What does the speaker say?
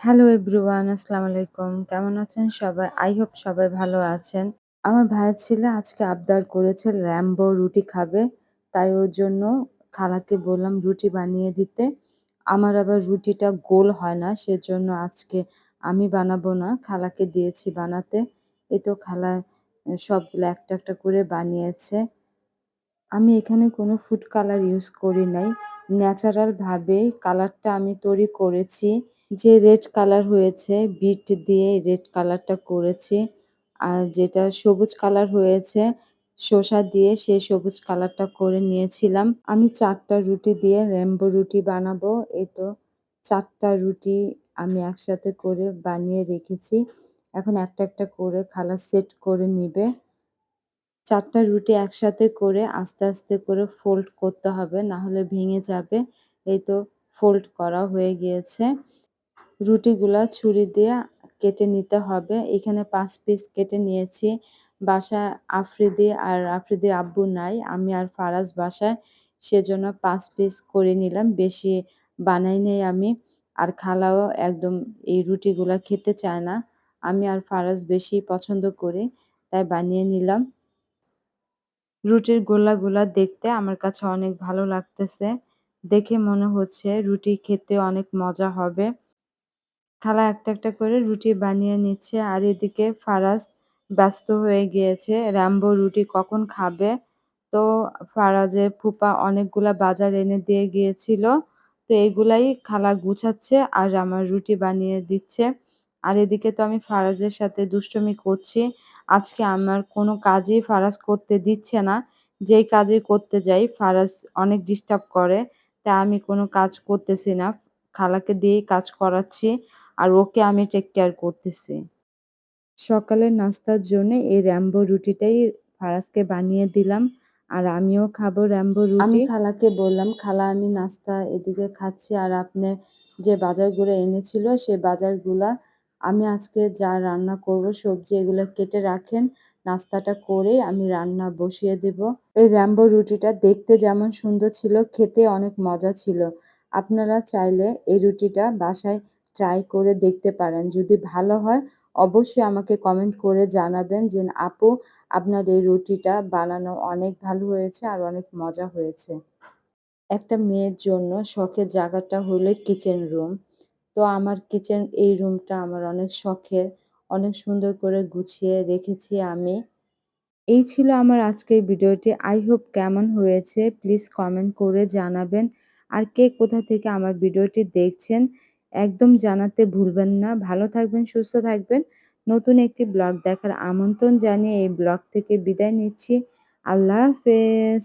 Hello everyone আসসালামু আলাইকুম কেমন আছেন সবাই? আই হোপ সবাই ভালো আছেন। আমার ভাইয়ের ছেলে আজকে আবদার করেছে র্যাম্বো রুটি খাবে। তাই ওর জন্য খালাকে বললাম রুটি বানিয়ে দিতে। আমার আবার রুটিটা গোল হয় না, সেজন্য আজকে আমি বানাবো না। খালাকে দিয়েছি বানাতে। এই তো খালা সবগুলো একটা একটা করে বানিয়েছে। আমি এখানে কোনো ফুড কালার ইউজ করি নাই। ন্যাচারাল ভাবে কালারটা আমি তৈরি করেছি। যে রেড কালার হয়েছে, বিট দিয়ে রেড কালারটা করেছি। আর যেটা সবুজ কালার হয়েছে, শসা দিয়ে সেই সবুজ কালারটা করে নিয়েছিলাম। আমি চারটা রুটি দিয়ে র্যাম্বো রুটি বানাবো। এই তো চারটা রুটি আমি একসাথে করে বানিয়ে রেখেছি। এখন একটা একটা করে খালা সেট করে নিবে। চারটা রুটি একসাথে করে আস্তে আস্তে করে ফোল্ড করতে হবে না হলে ভেঙে যাবে। এই তো ফোল্ড করা হয়ে গিয়েছে। রুটিগুলা ছুরি দিয়ে কেটে নিতে হবে। এখানে পাঁচ পিস কেটে নিয়েছি। বাসায় আফ্রিদি আর আফ্রিদি আব্বু নাই, আমি আর ফারাজ বাসায়। সেজন্য পাঁচ পিস করে নিলাম। বেশি বানাই নেই আমি। আর খালাও একদম এই রুটিগুলা খেতে চায় না। আমি আর ফারাজ বেশি পছন্দ করি, তাই বানিয়ে নিলাম। রুটির গোলাগুলা দেখতে আমার কাছে অনেক ভালো লাগতেছে। দেখে মনে হচ্ছে রুটি খেতে অনেক মজা হবে। খালা একটা একটা করে রুটি বানিয়ে নিচ্ছে। আর এদিকে ফারাজ ব্যস্ত হয়ে গিয়েছে। র্যাম্বো রুটি কখন খাবে? তো ফারাজের ফুপা অনেকগুলা বাজার এনে দিয়ে গিয়েছিল। তো এগুলাই খালা গুছাচ্ছে আর আমার রুটি বানিয়ে দিচ্ছে। আর এদিকে তো আমি ফারাজের সাথে দুষ্টমি করছি। আজকে আমার কোনো কাজই ফারাজ করতে দিচ্ছে না। যেই কাজই করতে যাই, ফারাজ অনেক ডিস্টার্ব করে। তা আমি কোনো কাজ করতেছি না। খালাকে দিয়েই কাজ করাচ্ছি। আর ওকে আমি টেক কেয়ার করতেছি। সকালের নাস্তার জন্য এই র্যাম্বো রুটিটাই ফারাজকে বানিয়ে দিলাম আর আমিও খাব র্যাম্বো রুটি। আমি খালাকে বললাম খালা আমি নাস্তা এদিকে খাচ্ছি আর আপনি যে বাজারগুলো এনেছিল সেই বাজারগুলা আমি আজকে যা রান্না করব সবজি এগুলো কেটে রাখেন নাস্তাটা করে আমি রান্না বসিয়ে দেব। এই র্যাম্বো রুটিটা দেখতে যেমন সুন্দর ছিল খেতে অনেক মজা ছিল। আপনারা চাইলে এই রুটিটা বাসায় ট্রাই করে দেখতে পারেন। যদি ভালো হয়, অবশ্যই আমাকে কমেন্ট করে জানাবেন যে, আপু, আপনার এই রুটিটা বানানো অনেক ভালো হয়েছে আর অনেক মজা হয়েছে। একটা মেয়ের জন্য শখের জায়গাটা হলো কিচেন রুম তো আমার কিচেন এই রুমটা আমার অনেক শখের, অনেক সুন্দর করে গুছিয়ে রেখেছি আমি। এই ছিল আমার আজকের ভিডিওটি। আই হোপ কেমন হয়েছে? প্লিজ কমেন্ট করে জানাবেন। আর কে কোথা থেকে আমার ভিডিওটি দেখছেন? একদম জানাতে ভুলবেন না। ভালো থাকবেন, সুস্থ থাকবেন। নতুন একটি ব্লগ দেখার আমন্ত্রণ জানিয়ে এই ব্লগ থেকে বিদায় নিচ্ছি। আল্লাহ হাফেজ।